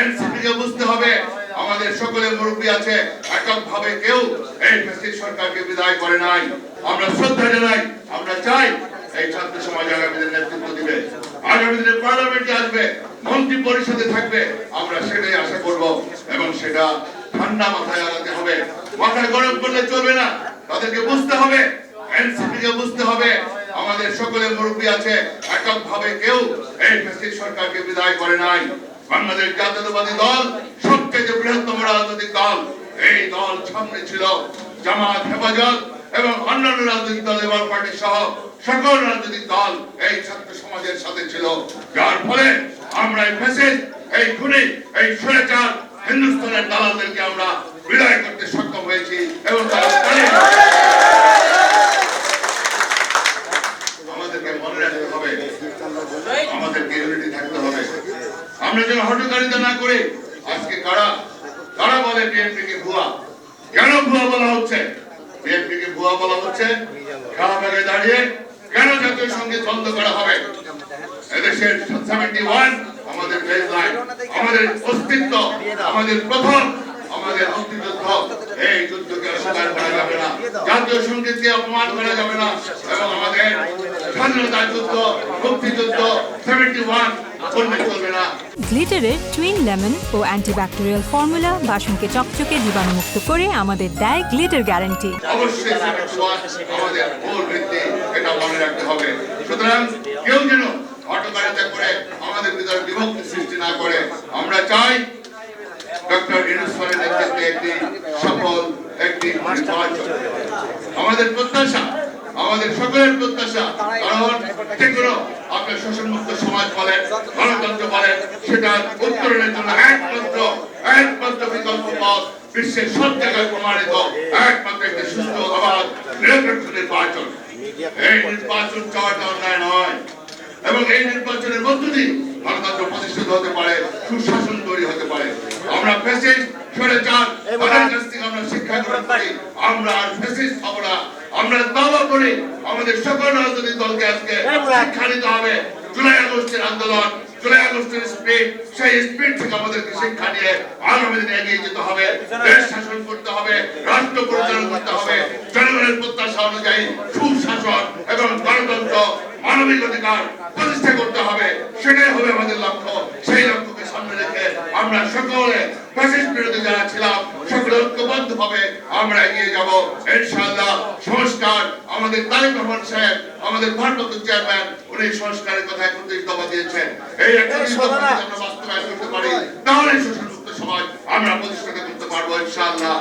NCP কে বুঝতে হবে। আমাদের সকলের মুরব্বী আছে এককভাবে কেউ এই সরকারকে বিদায় করে নাই। আমরা শ্রদ্ধা জানাই, আমরা চাই এই ছাত্র সমাজ আগামী দিনে নেতৃত্ব দিবে। আগামী দিনে পার্লামেন্টে আসবে, মন্ত্রী পরিষদে থাকবে, আমরা সেটাই আশা করব এবং সেটা ঠান্ডা মাথায় আগাতে হবে। মাথায় গরম করলে চলবে না, তাদেরকে বুঝতে হবে এনসিপি কে বুঝতে হবে। আমাদের সকলের মুরব্বী আছে এককভাবে কেউ এই ফ্যাসিস্ট সরকারকে বিদায় করে নাই। বাংলাদেশ জাতীয়তাবাদী দল সবচেয়ে বৃহত্তম রাজনৈতিক দল এই দল সামনে ছিল জামাত, হেফাজত এবং অন্যান্য রাজনৈতিক দল এবং পার্টি সহ সকল রাজনৈতিক দল এই ছাত্র সমাজের সাথে ছিল যার ফলে আমরা এই ফ্যাসিস্ট এই খুনি, এই স্বৈরাচার হিন্দুস্তানের দালালদেরকে আমরা বিদায় করতে সক্ষম হয়েছি এবং। আমাদেরকে মনে রাখতে হবে, আমাদেরকে ইউনিটি থাকতে হবে আমরা যেন হটকারিতা না করে আজকে কারা কারা বলে বিএনপি কে ভুয়া? কেন ভুয়া বলা হচ্ছে? বিএনপি কে ভুয়া বলা হচ্ছে শাহবাগে দাঁড়িয়ে কেন জাতীয় সঙ্গে ছন্দ করা হবে? এদেশের সেভেন্টি ওয়ান আমাদের বেসলাইন আমাদের অস্তিত্ব, আমাদের প্রথম, আমাদের মুক্তিযুদ্ধ এই যুদ্ধকে অস্বীকার করা যাবে না। জাতীয় সঙ্গীতকে অপমান করা যাবে না। এবং আমাদের স্বাধীনতা যুদ্ধ মুক্তিযুদ্ধ সেভেন্টি ওয়ান গ্লিটারের টুইন লেমন ও অ্যান্টিব্যাকটেরিয়াল ফর্মুলা বাসনকে চকচকে জীবাণুমুক্ত করে আমাদের দেয় গ্লিটার গ্যারান্টি। অবশ্যই সেভেন্টি ওয়ান আমাদের মূল ভিত্তি এটা মনে রাখতে হবে। সুতরাং কেউ যেন হটকারিতা করে আমাদের ভিতরে বিভক্তি সৃষ্টি না করে আমরা চাই ডক্টর ইনুসফরের নেতৃত্বে একটি একটি আমাদের প্রত্যাশা আমাদের সকলের প্রত্যাশা কারণ যেগুলো আপনার শোষণমুক্ত সমাজ বলেন গণতন্ত্র বলেন সেটার উত্তরণের জন্য একমাত্র একমাত্র বিকল্প পথ বিশ্বের সব জায়গায় প্রমাণিত একমাত্র একটি সুস্থ অবাধ নিরপেক্ষ নির্বাচন। এই নির্বাচন চাওয়াটা অন্যায় নয়। এবং এই নির্বাচনের মধ্য দিয়ে গণতন্ত্র প্রতিষ্ঠিত হতে পারে সুশাসন তৈরি হতে পারে। আমরা ফেসিস সরে চান আমরা শিক্ষা গ্রহণ করি আমরা আর ফেসিস হব না। আমরা দাবা করি আমাদের সকল রাজনৈতিক দলকে আজকে শিক্ষা নিতে হবে। জুলাই আগস্টের আন্দোলন জুলাই আগস্টের স্পিড সেই স্পিড থেকে আমাদেরকে শিক্ষা নিয়ে আগামী দিনে এগিয়ে যেতে হবে। দেশ শাসন করতে হবে রাষ্ট্র পরিচালনা করতে হবে। জনগণের প্রত্যাশা অনুযায়ী সুশাসন এবং গণতন্ত্র মানবিক অধিকার প্রতিষ্ঠা করতে হবে। সেটাই হবে আমাদের লক্ষ্য। সেই লক্ষ্যকে সামনে রেখে আমরা সকলে ফ্যাসিস্ট বিরোধী যারা ছিলাম, সকলে ঐক্যবদ্ধ হবে আমরা এগিয়ে যাব। ইনশাআল্লাহ সংস্কার আমাদের তারেক রহমান সাহেব, আমাদের ভারপ্রাপ্ত চেয়ারম্যান, উনি সংস্কারের কথা একত্রিশ দফা দিয়েছেন। এই একত্রিশ দফা বাস্তবায়ন করতে পারি, তাহলে শোষণমুক্ত সমাজ আমরা প্রতিষ্ঠা করতে পারব ইনশাআল্লাহ।